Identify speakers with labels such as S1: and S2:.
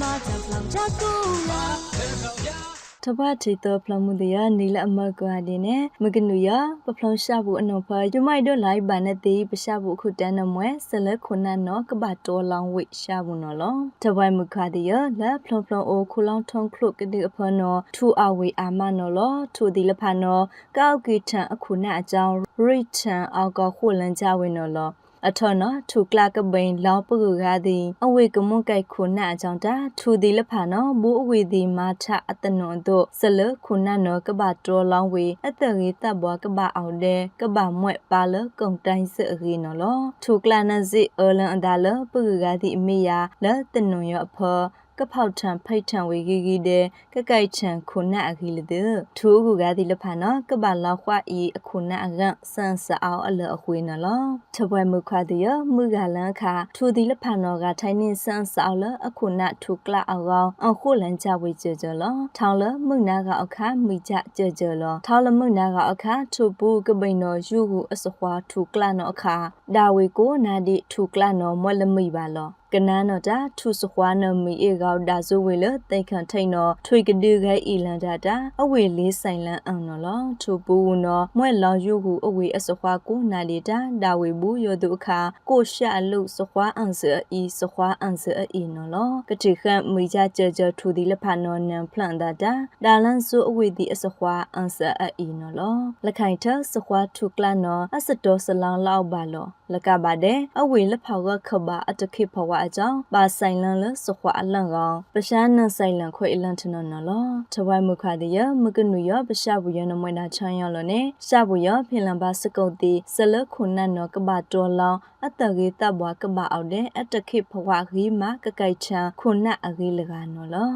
S1: မာကြောင့်ဖလောင်ကြကူလာ
S2: တပတ်တီတော့ဖလမှုတရားနီလအမကွာဒီနဲ့မကနူရပဖလရှာဖို့အနော်ဖာယူမိုက်တော့လိုက်ပါနဲ့တီးပရှာဖို့ခုတန်းနမွဲဆလခုနနော်ကပတော်လောင်းဝိရှာဖို့နော်လောတပတ်မခါဒီရလက်ဖလဖလအိုခုလောင်းထုံခလုကတိအဖနော်ထူအဝေအာမနော်လောထူဒီလဖာနော်ကောက်ကီထန်အခုနအကြောင်းရိထန်အောက်ကခုလန်ကြဝင်နော်လော အထော်နော်ထူကလကပိန်လောင်းပုဂကားသည်အဝေကမွန်ကိုက်ခုနအကြောင်းတာထူသည်လဖာနော်ဘူးအဝေသည်မာထအတနွန်တို့ဆလခုနနော်ကဘာတော်လောင်းဝေအတရေတပ်ဘွားကဘာအောင်တဲ့ကဘာမွဲ့ပါလကုံတိုင်းစအရီနော်လောထူကလနစီအလန်အဒါလပုဂကားသည်အမေယာလတနွန်ရအဖော် ကဖောက်ထံဖိတ်ထံဝေဂီဂီတဲ့ကကိုက်ချံခုနအခီလတဲ့ထူကူကတိလဖာနော်ကဘာလောက်ခွာဤအခုနအရန်ဆန်စအောင်အလအခွေနော်လောထပွဲမခွာတဲ့ရမှုကလန်းခါထူဒီလဖာနော်ကထိုင်းနေဆန်စအောင်လအခုနထူကလအောင်အောင်အခုလန်ကြဝေကြကြလောထောင်းလမှုနာကအခါမိကြကြကြလောထောင်းလမှုနာကအခါထူပူကပိန်နော်ယူဟုအစခွာထူကလနော်အခါဒါဝေကိုနာဒီထူကလနော်မွက်လမိပါလော ကနန်းတော့တာထုစခွာနမီအေကောဒါဇိုဝေလတိတ်ခန့်ထိန်တော့ထွေကတိခဲအီလန်ဒတာအဝေလေးဆိုင်လန်အောင်နော်လောထူပူနော်မွဲ့လောင်ယူဟုအဝေအစခွာကိုနာလီတာဒါဝေဘူးရတုအခါကိုရှာလုစခွာအန်ဆာအီစခွာအန်ဆာအီနော်လောကတိခန့်မိကြကြကြထူဒီလဖာနော်နန်ဖလန်ဒတာဒါလန်ဆူအဝေဒီအစခွာအန်ဆာအီနော်လောလခိုင်ထစခွာထုကလနော်အစတော်စလောင်လောက်ပါလောလကပါတဲ့အဝေလဖောက်ကခဘာအတခိဖဝအကြောင်းပါဆိုင်လန်လစခွာအလန့်ကောင်ပရှားနန်ဆိုင်လန်ခွေအလန့်ထနော်နော်လောထဝိုင်မခါတရမကနုရပရှာဘူးရနမွေနာချမ်းရလောနေရှာဘူးရဖင်လန်ပါစကုတ်တီဆလခုနတ်နော်ကဘာတော်လောင်းအတရေတပ်ဘွားကဘာအောက်တဲ့အတခိဖဝဂီမကကိုက်ချံခုနတ်အဂီလကနော်လော